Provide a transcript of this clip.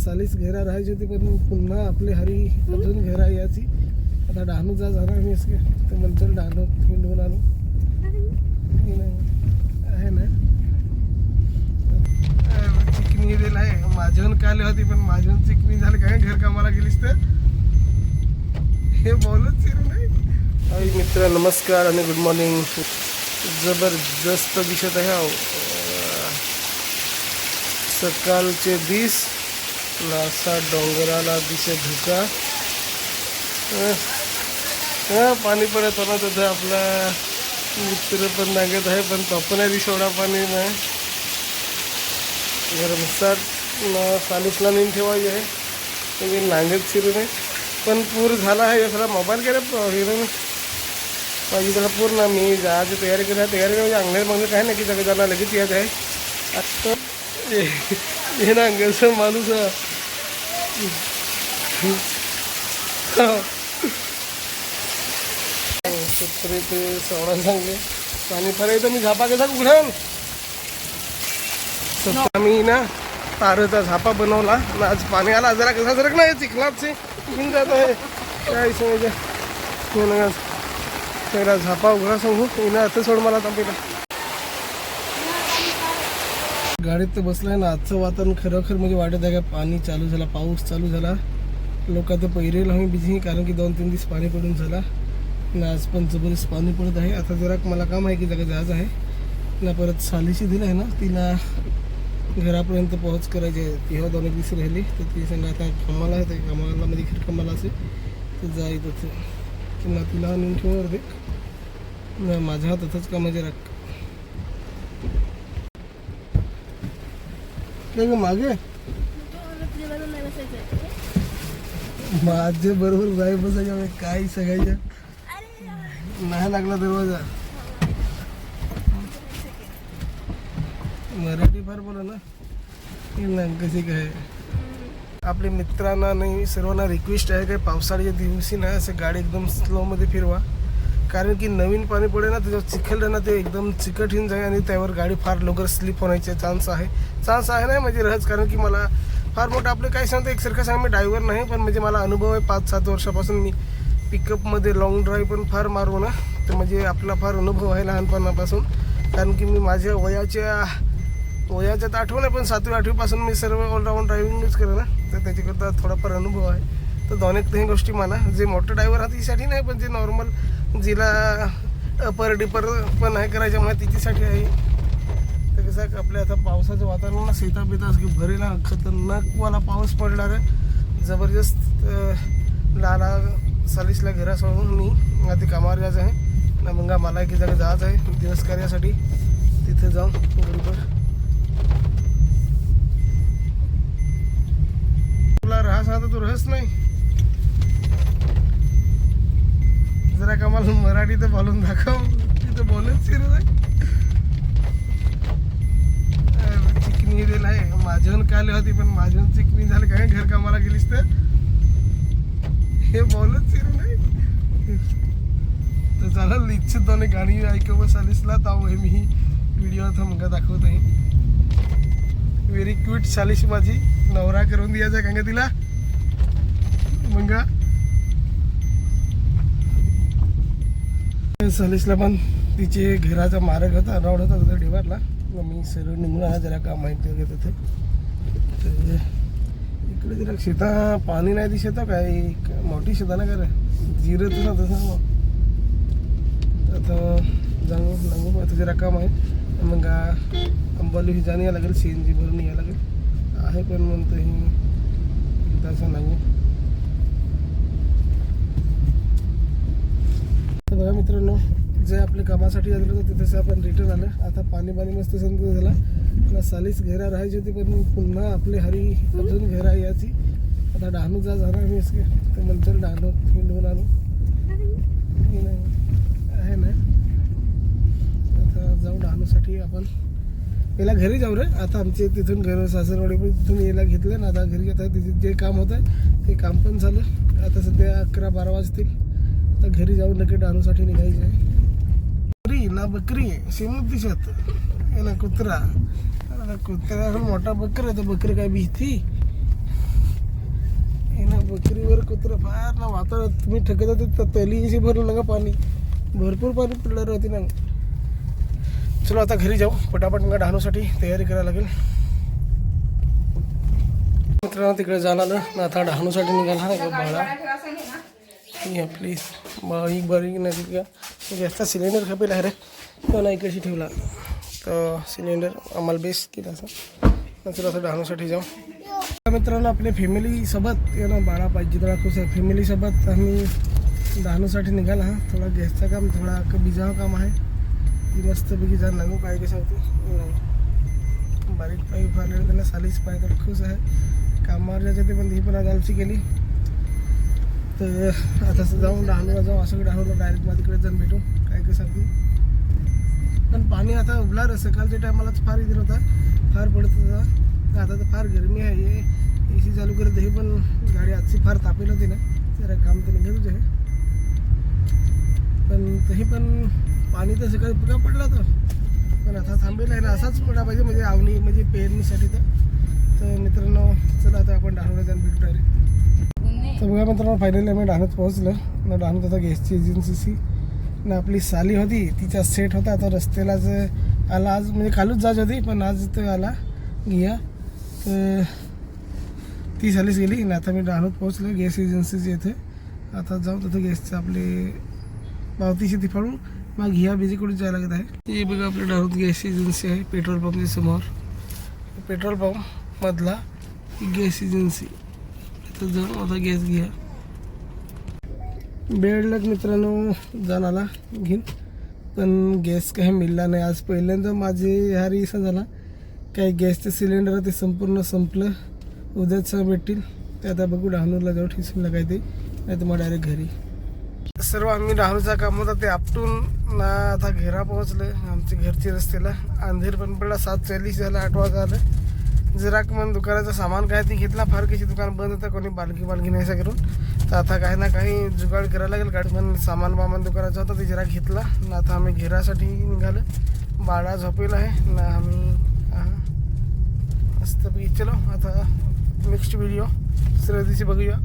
सालीच घेरा राहायची होती पण पुन्हा आपली हरी अजून घेरा यायची आता डहाणूचा जाणार मी असं तर नंतर डहाणू हिंडून आलो. आहे ना? चिकनी दिलं आहे. माझ्याहून काले होती पण माझ्याहून चिकनी झाली. काय घर कामाला गेलीस तर? हे बोलत चिरू नाही हाय मित्र नमस्कार आणि गुड मॉर्निंग जबरदस्त दिसत आहे सकाळचे दिस नासा डोंगराला दिसे धुका. अं, पाणी पडत होता तिथं आपला मित्र पण नागत आहे पण तो पण आहे सोडा पाणी नाही. गरमसाट चालीसला नेऊन ठेवायची आहे. म्हणजे नांगत शिरू पण पूर झाला आहे सगळा मोबाईल केला हिरो माझी त्याला पूर्ण मी जायची तयारी केली आहे तयारी म्हणजे अंगणे मग काय नाही की सगळं जाणार लगेच यायचं आहे. आत्ता हा. हो. सत्तरी ते सोळा सांगले. पाणी पर्यंत मी झापा कसा उघडल तर आम्ही ना तारचा झापा बनवला. आणि आज पाणी आला. जरा कसा सरक नाही चिखलात जात आहे. काय सांगायचं? झापा उघडा सांगू. हिनं आता सोड मला तांबीला गाडीत तर बसलाय ना आजचं वातावरण खरोखर म्हणजे वाटत आहे का? पाणी चालू झाला पाऊस चालू झाला. लोक आता पहिरेल आम्ही बिझी कारण की दोन तीन दिवस पाणी पडून झाला. आणि आज पण जबरदस्त पाणी पडत आहे. आता जरा मला काम आहे की जागा जायचं आहे. ना परत सालीशी दिलं आहे ना तिला घरापर्यंत पोहोच करायची आहे. ती दोन एक दिवस राहिली. तर ती सांगा आता कामाला आहे ते कामाला म्हणजे मध्ये खीर कामाला असेल तर जाय तसं ना तिला नेऊन ठेवणार दे ना माझ्या हातातच कामाचे राख काय मागे? माझे बरोबर जाय बसायच्या काय सगळ्याच्या नाही लागला दरवाजा. मराठी फार बोला ना. हे ना कशी काय? आपल्या मित्रांना नाही सर्वांना रिक्वेस्ट आहे काय पावसाळ्याच्या दिवशी ना असं गाडी एकदम स्लोमध्ये फिरवा. कारण की नवीन पाणी पडे ना त्याच्यावर चिखल ना ते एकदम चिकट होऊन जाईल आणि त्यावर गाडी फार लवकर स्लिप होण्याचे चान्स आहे. चान्स आहे नाही म्हणजे रहच कारण की मला फार मोठं आपलं काय सांगतं एकसारखं सांग मी ड्रायव्हर नाही पण म्हणजे मला अनुभव आहे पाच सात वर्षापासून मी पिकअपमध्ये लॉंग ड्राईव्ह पण फार मारवो ना तर म्हणजे आपला फार अनुभव आहे लहानपणापासून. कारण की मी माझ्या वयाच्या वयाच्यात आठवण आहे पण सातवी आठवीपासून मी सर्व ऑलराऊंड ड्रायव्हिंगच केलं ना तर त्याच्याकरता थोडाफार अनुभव आहे. तर दोन एक गोष्टी म्हणा जे मोठं ड्रायव्हर आहे तिच्यासाठी नाही पण जे नॉर्मल जिला अपर डिपर पण आहे करायच्या माहितीसाठी तिच्यासाठी आहे. तर कसं आहे आपल्या आता पावसाचं वातावरण शेता बिता की भरेला खतरनाकवाला पाऊस पडणार आहे. जबरदस्त लाला सालीसला घरा सोडून मी आता कामावर जायचं आहे. ना मग मला की जागा जायचं आहे दिवस कार्यासाठी. तिथे जाऊन बरोबर तुला राहा आता तू रहस नाही. जरा मला मराठी तर बोलून दाखव? तिथं बोलत शिरत आहे चिकनी दिलं आहे माझ्याहून काले होती पण माझ्याहून चिकनी झाली. काय घर कामाला गेलीस तर? हे बोलत शिरू नाही तर चला इच्छित दोन गाणी ऐकव सालीसला ताव हे मी व्हिडिओ आता मग दाखवत आहे व्हेरी क्यूट सालिश माझी. नवरा करून द्यायचा का तिला मग. सलीसला पण तिचे घराचा मार्ग होता राऊड होता तिथं डिवारला मग मी सरळ निघून आला जरा काम माहिती वगैरे तिथे. तर इकडे जरा शेता पाणी नाही ती शेता काय मोठी शेता ना कर जिरं ना तसं मग आता जाऊ लागू आता जरा काम आहे मग अंबाली ही जाणं या लागेल सी एन जी भरून यायला लागेल. आहे पण म्हणतो ही तसं लागू तर बघा मित्रांनो जे आपले कामासाठी आलेलं होतं तिथेच आपण रिटर्न आलं. आता पाणी पाणी मस्त संत झाला. ना सालीच घेरा राहायची होती पण पुन्हा आपली हरी अजून घेरा यायची. आता डहाणू जा झाला मी असके तर नंतर डहाणू हिंडून आलो आहे ना. आता जाऊ डहाणूसाठी आपण. याला घरी जाऊ रे. आता आमचे तिथून घर सासरवाडी पण तिथून यायला घेतलं ना. आता घरी आता तिथे जे काम होतं ते काम पण झालं. आता सध्या अकरा बारा वाजतील. आता घरी जाऊन नक्की डानूसाठी निघायचं आहे बकरी ना बकरी सेमच दिसत. आहे ना कुत्रा. आता कुत्रा मोठा बकर आहे. तर बकरी काय भीती? ना बकरीवर कुत्र फार ना वातावरण. तुम्ही ठकत होते तर तलीशी भरलं ना पाणी. भरपूर पाणी पडलं होती ना. चलो आता घरी जाऊ. पटापट मग डहाणूसाठी तयारी करायला लागेल. मित्रांनो तिकडे जाणार ना. आता डहाणूसाठी निघाला ना बाळा. या प्लीज बारीक बारीक नाही का जास्त सिलेंडर खपेल आहे रे तो नाही कशी ठेवला। तर सिलेंडर आम्हाला बेस्ट केला असं नंतर असं डहाणूसाठी जाऊ। मित्रांनो आपल्या फॅमिलीसोबत येणं ना बाळा पाहिजे थोडा खुश आहे फॅमिलीसोबत आम्ही डहाणूसाठी निघाला हा। थोडा गॅसचं काम थोडा बिजावं काम आहे ती मस्तपैकी जाणं लागू पाहिजे की सांगते नाही बारीक पायी फारलेलं त्यांना सालीच पाय तर खुश आहे कामावर जायचं ते पण ही पण आज आलची केली तर आता जाऊन डहाणूला जाऊ असं डहाणूला डायरेक्ट माझ्या तिकडे जाऊन भेटू. काय काय सांगते पण पाणी आता उबला सकाळच्या टायमालाच फार इथे होता फार पडत होता. आता तर फार गरमी आहे. ए सी चालू करत आहे पण गाडी आजची फार तापेल होती ना. जरा काम तर निघतच आहे पण तरी पण पाणी तर सकाळी पुरा पडला तर पण आता थांबेल आहे ना असाच पडला पाहिजे म्हणजे आवणी म्हणजे पेरणीसाठी तर. तर मित्रांनो चला आता आपण डहाणूला जाऊन भेटू डायरेक्ट तर बघा मित्रांनो फायनली आम्ही डहाणूत पोहोचलो. ना डहाणूत आता गॅसची एजन्सीची ना आपली साली होती तिचा सेट होता. आता रस्त्यालाच आला आज म्हणजे कालच जात होती पण आज तो आला. घिया. तर ती सालीच गेली. ना आता मी डहाणूत पोहोचलो गॅस एजन्सीची इथे. आता जाऊ तिथं गॅसचं आपले पावतीशी ती फाडून मग घिया बिजीकडून जायला लागत आहे. ही बघा आपल्या डहाणूत गॅस एजन्सी आहे पेट्रोल पंपच्या समोर. पेट्रोल पंप मधला गॅस एजन्सी तर जाऊन आता गॅस घ्या. बेडलाच मित्रांनो जाण आला घेऊन. पण गॅस काही मिळला नाही आज. पहिल्यांदा माझे ह्या रिसा झाला. काही गॅसचं सिलेंडर ते संपूर्ण संपलं. उद्याच भेटतील. ते आता बघू डहाणूरला जाऊ ठिसूनला काय ते नाही तर मग डायरेक्ट घरी. सर्व आम्ही डहाणूचा काम होता. ते आपटून ना आता घेरा पोहोचलं. आमच्या घरच्या रस्त्याला. अंधेर पण पडला. सात चाळीस झाला आठ वाजता आलं जरा मग दुकानाचं सामान काय ते घेतला फार कशी दुकान बंद होतं कोणी बालकी बालकी नाही असं करून. तर आता काही ना काही जुगाड करायला लागेल. गाडी पण सामान बामान दुकानाचं होतं ते जरा घेतला. ना आता आम्ही घेरासाठी निघालं. बाळा झोपेला आहे. ना आम्ही असतं चलो. आता नेक्स्ट व्हिडिओ दुसऱ्या दिवशी बघूया.